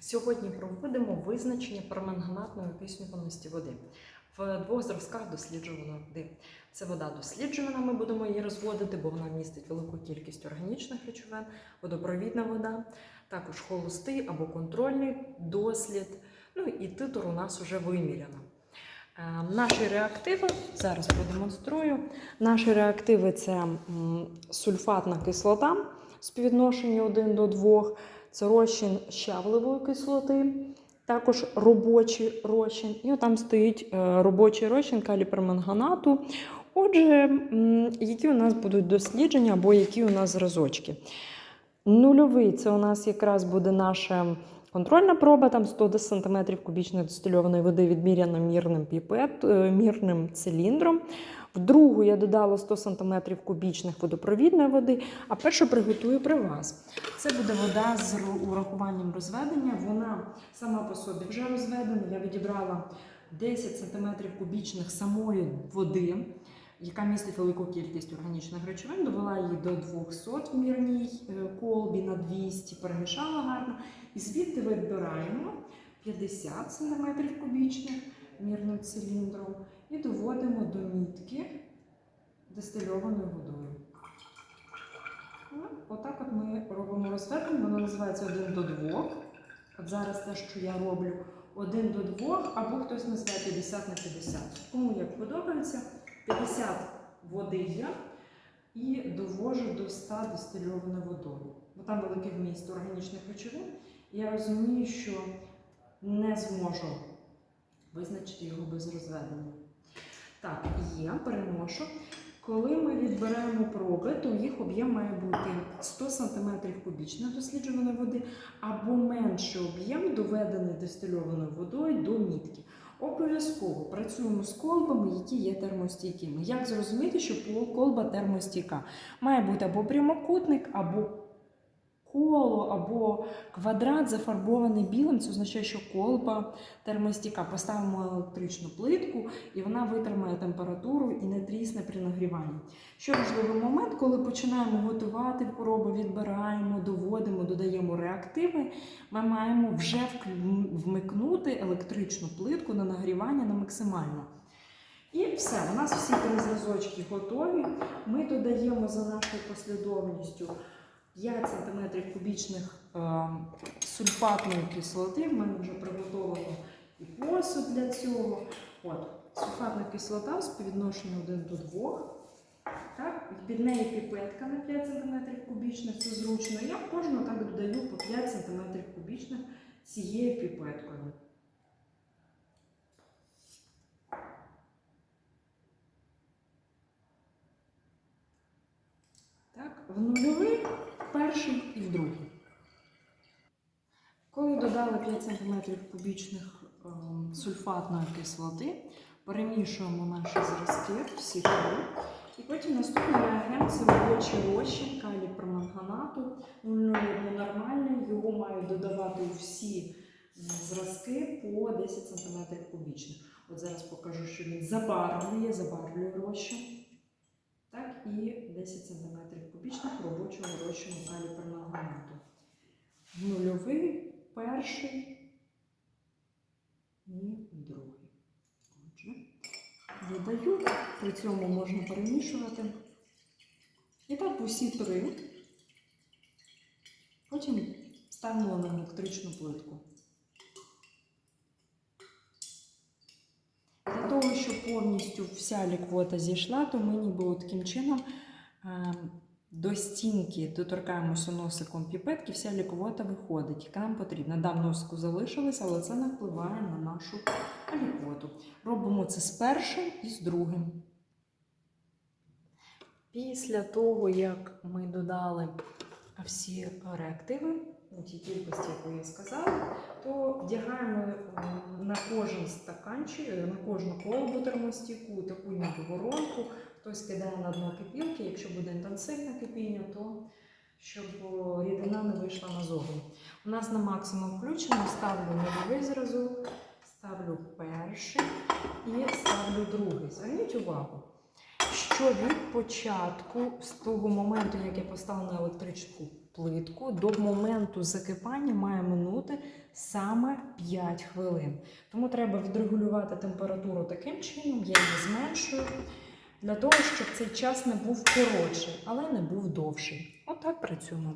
Сьогодні проводимо визначення перманганатної окиснюваності води. В двох зразках досліджуваної води. Це вода досліджувана, ми будемо її розводити, бо вона містить велику кількість органічних речовин, водопровідна вода, також холостий або контрольний дослід. Ну і титр у нас вже виміряно. Е, Наші реактиви, зараз продемонструю. Наші реактиви це сульфатна кислота в співвідношенні 1 до 2, це розчин щавливої кислоти, також робочий розчин. І там стоїть е, робочий розчин каліперманганату. Отже, які у нас будуть дослідження або які у нас зразочки. Нульовий це у нас якраз буде наша контрольна проба, там 100 см кубічної дистильованої води відміряна мірним піпет, е, мірним циліндром. В другу я додала 100 см кубічних водопровідної води, а першу приготую при вас. Це буде вода з урахуванням розведення. Вона сама по собі вже розведена. Я відібрала 10 см кубічних самої води, яка містить велику кількість органічних речовин. Довела її до 200 в мірній е, колбі на 200, перемішала гарно. І звідти відбираємо 50 см кубічних мірним циліндром і доводимо до мітки дистильованою водою. Отак от ми робимо розведення, воно називається 1 до 2. От зараз те, що я роблю 1 до 2, або хтось називає 50 на 50. Кому як подобається, 50 води є і довожу до 100 дистильованою водою. Бо там великий вміст органічних речовин. Я розумію, що не зможу визначити його без розведення. Так, є, переношу. Коли ми відберемо проби, то їх об'єм має бути 100 см кубічної досліджуваної води або менший об'єм, доведений дистильованою водою до мітки. Обов'язково працюємо з колбами, які є термостійкими. Як зрозуміти, що колба термостійка? Має бути або прямокутник, або коло, або квадрат зафарбований білим. Це означає, що колба термостійка. Поставимо електричну плитку, і вона витримає температуру і не трісне при нагріванні. Що важливий момент, коли починаємо готувати пороби, відбираємо, доводимо, додаємо реактиви, ми маємо вже вмикнути електричну плитку на нагрівання на максимально. І все, у нас всі три зразочки готові. Ми додаємо за нашою послідовністю 5 см кубічних е, сульфатної кислоти. В мене вже приготовлено і посуд для цього. От, сульфатна кислота в співвідношенні 1 до 2. Так, під нею піпетка на 5 см кубічних, це зручно. Я кожну так додаю по 5 см кубічних цією піпеткою. Так, в нульовий, в перший і в другий. Коли додали 5 см кубічних ем, сульфатної кислоти, перемішуємо наші зразки, всі три. І потім наступний реагент це робочий розчин калій перманганату. Ну, нормальний, його мають додавати всі зразки по 10 см кубічних. От зараз покажу, що він забарвлює, забарвлює розчин. І 10 см кубічних робочого розчину калій перманганату. Нульовий, перший і другий. Отже, додаю, при цьому можна перемішувати. І так усі три. Потім ставимо на електричну плитку. Повністю вся ліквота зійшла, то ми ніби таким чином е, до стінки доторкаємося носиком піпетки, вся ліквота виходить, яка нам потрібна. Да, носику залишилось, але це не впливає на нашу ліквоту. Робимо це з першим і з другим. Після того, як ми додали всі реактиви, у кількості, яку я сказала, то вдягаємо е, на кожен стаканчик, е, на кожну колбу термостійку таку ніби воронку. Хтось кидає на дно кипілки, якщо буде інтенсивне кипіння, то щоб рідина не вийшла назовні. У нас на максимум включено, ставлю нульовий зразок, ставлю перший і ставлю другий. Зверніть увагу, що від початку, з того моменту, як я поставила на електричну плитку до моменту закипання має минути саме 5 хвилин. Тому треба відрегулювати температуру таким чином, я її зменшую, для того, щоб цей час не був коротший, але не був довший. Отак працюємо.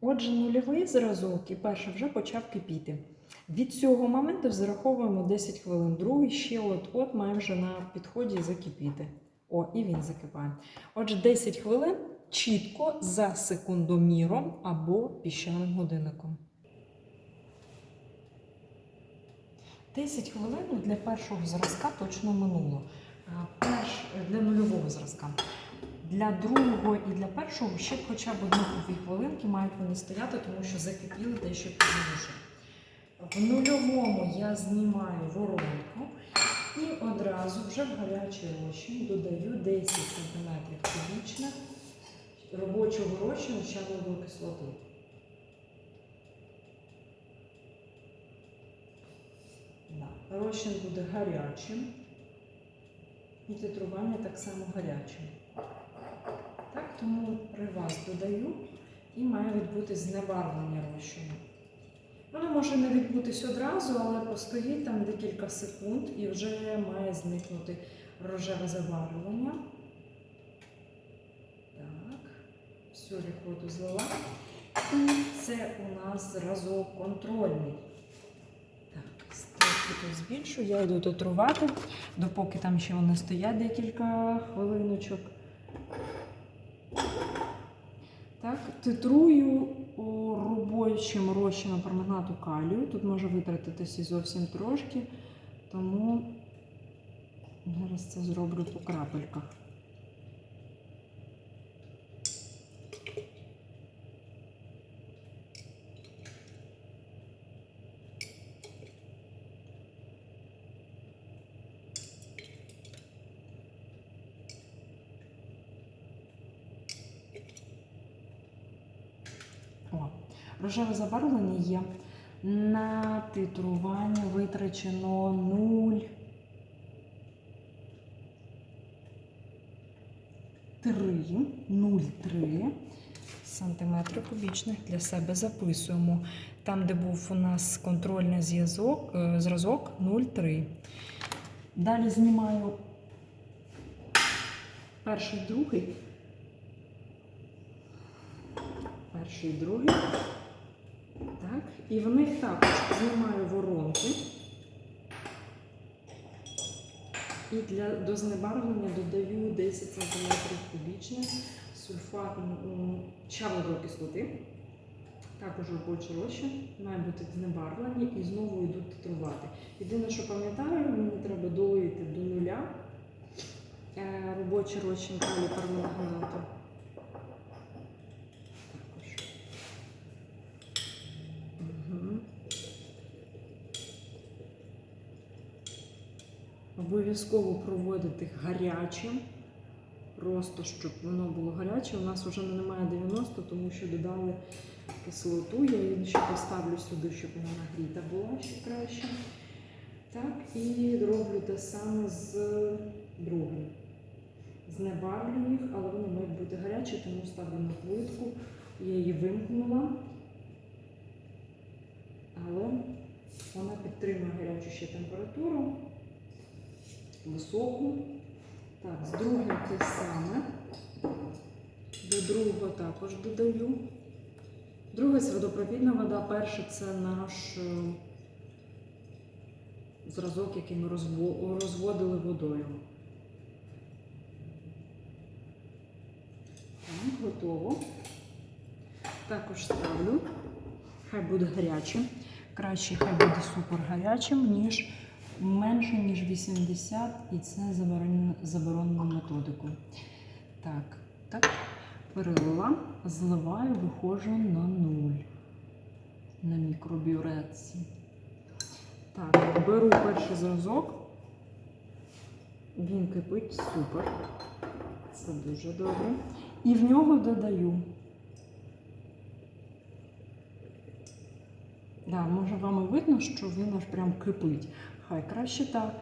Отже, нульовий зразок і перший вже почав кипіти. Від цього моменту зараховуємо 10 хвилин. Другий ще от-от має вже на підході закипіти. О, і він закипає. Отже, 10 хвилин чітко за секундоміром або піщаним годинником. 10 хвилин для першого зразка точно минуло. Перш, для нульового зразка. Для другого і для першого ще хоча б одну-дві хвилинки мають вони стояти, тому що закипіли дещо пізніше. В нульовому я знімаю воронку і одразу вже в гарячий розчин додаю 10 см кубічних робочого розчину щавлової кислоти. Да. Розчин буде гарячим і титрування так само гарячим. Так, тому при додаю і має відбутись знебарвлення розчину. Воно може не відбутись одразу, але постоїть там декілька секунд і вже має зникнути рожеве забарвлення. Так, всю рікоту злила. І це у нас зразок контрольний. Так, трохи тут збільшу, я йду дотрувати, допоки там ще вони стоять декілька хвилиночок. Так, титрую у робочим розчином перманганату калію. Тут може витратитися зовсім трошки, тому зараз це зроблю по крапельках. О, рожеве забарвлення є. На титрування витрачено 0. 3, 0,3 сантиметри кубічних для себе записуємо. Там, де був у нас контрольний зв'язок, е, зразок 0,3. Далі знімаю перший, другий. Перший, другий. Так. І в них також знімаю воронки. І для до знебарвлення додаю 10 см кубічних сульфату чавлової кислоти. Також робочий розчин, має бути знебарвлення і знову йду титрувати. Єдине, що пам'ятаю, мені треба долити до нуля е, робочий розчин калій перманганату. Також. Мгм. Обов'язково проводити гарячим, просто щоб воно було гаряче. У нас вже немає 90, тому що додали кислоту. Я її ще поставлю сюди, щоб вона нагріта була ще краще. Так, і роблю те саме з другим. Знебавлю їх, але вони мають бути гарячі, тому ставлю на плитку. Я її вимкнула. Але вона підтримує гарячу ще температуру, високу. Так, з другим те саме. До другого також додаю. Друге це вода. Перше це наш е, зразок, який ми розводили водою. Так, готово. Також ставлю. Хай буде гарячим. Краще хай буде супер гарячим, ніж менше, ніж 80, і це заборонено, заборонено методикою. Так, так, перелила, зливаю, виходжу на нуль на мікробюреці. Так, беру перший зразок. Він кипить супер. Це дуже добре. І в нього додаю. Да, може вам і видно, що він аж прям кипить. Хай краще так.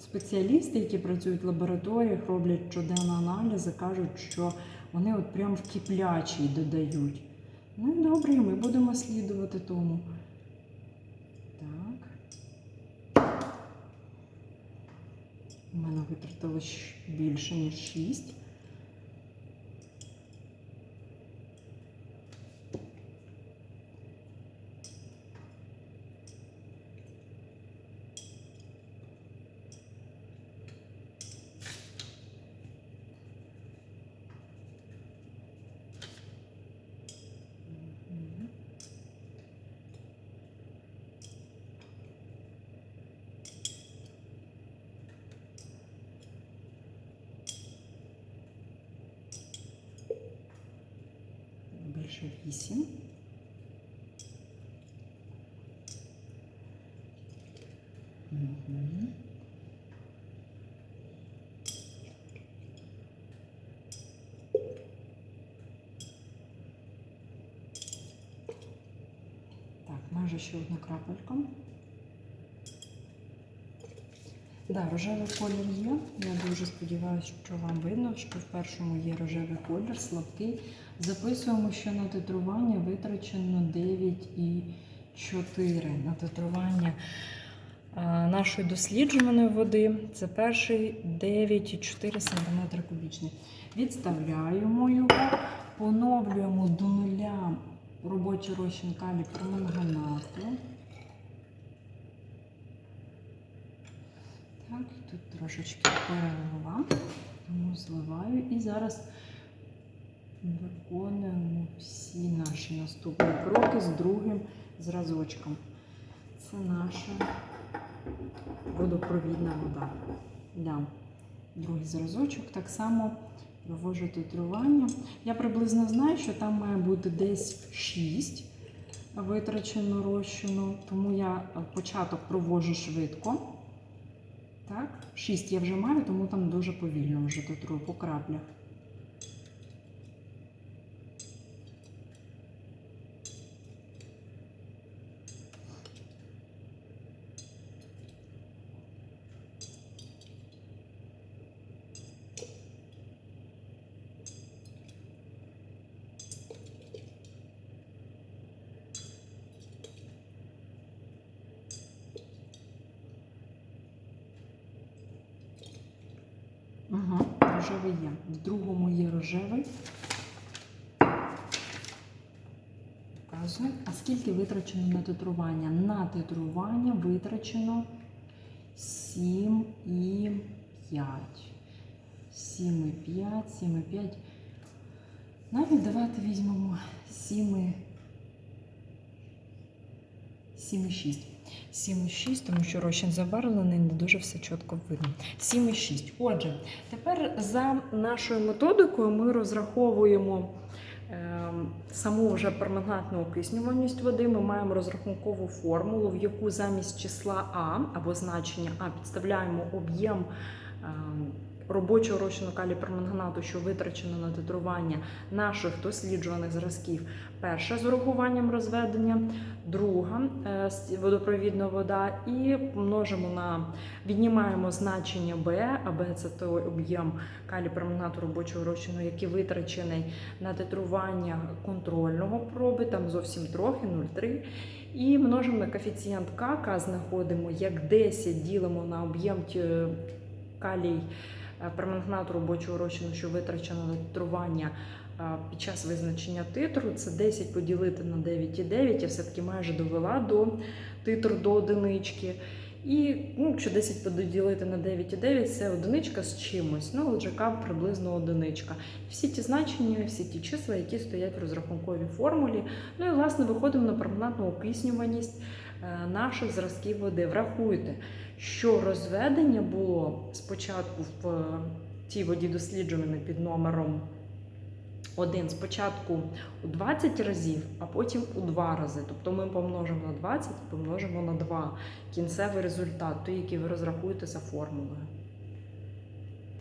Спеціалісти, які працюють в лабораторіях, роблять щоденно аналізи, кажуть, що вони от прям в киплячий додають. Ну добре, ми будемо слідувати тому. Так. У мене витратилось більше, ніж 6. Більше 8. Угу. Так, майже ще одна крапелька. Да, рожевий колір є. Я дуже сподіваюся, що вам видно, що в першому є рожевий колір, слабкий. Записуємо, що на титрування витрачено 9,4 на титрування нашої досліджуваної води. Це перший 9,4 см кубічний. Відставляємо його, поновлюємо до нуля робочий розчин калій перманганату. Так, тут трошечки перелила, тому зливаю. І зараз виконуємо всі наші наступні кроки з другим зразочком. Це наша водопровідна вода. Да. Другий зразочок так само проводжу титрування. Я приблизно знаю, що там має бути десь 6 витрачено розчину, тому я початок проводжу швидко. Так, 6 я вже маю, тому там дуже повільно вже тут по краплях. Рожевий є. В другому є рожевий. Показую. А скільки витрачено на титрування? На титрування витрачено 7,5. 7,5, 7,5. Навіть давайте візьмемо 7, 7,6. 7,6, тому що розчин забарвлений, не дуже все чітко видно. 7,6. Отже, тепер за нашою методикою ми розраховуємо е, саму вже перманентну окиснюваність води. Ми маємо розрахункову формулу, в яку замість числа А або значення А підставляємо об'єм. Е, Робочого розчину калію перманганату, що витрачено на титрування наших досліджуваних зразків, перша з урахуванням розведення, друга е, водопровідна вода, і множимо на віднімаємо значення Б, а Б це той об'єм калію перманганату робочого розчину, який витрачений на титрування контрольного проби, там зовсім трохи, 0,3. І множимо на коефіцієнт К, К знаходимо як 10 ділимо на об'єм калій е, перманганату робочого розчину, що витрачено на титрування е, під час визначення титру. Це 10 поділити на 9,9. Я все-таки майже довела до титру до одинички. І ну, якщо 10 поділити на 9,9, це одиничка з чимось. Ну, К приблизно одиничка. Всі ті значення, всі ті числа, які стоять в розрахунковій формулі. Ну і власне виходимо на перманентну окиснюваність е, наших зразків води. Врахуйте, що розведення було спочатку в е, тій воді досліджуваній під номером 1 спочатку у 20 разів, а потім у 2 рази. Тобто ми помножимо на 20 і помножимо на 2 кінцевий результат, той, який ви розрахуєте за формулою.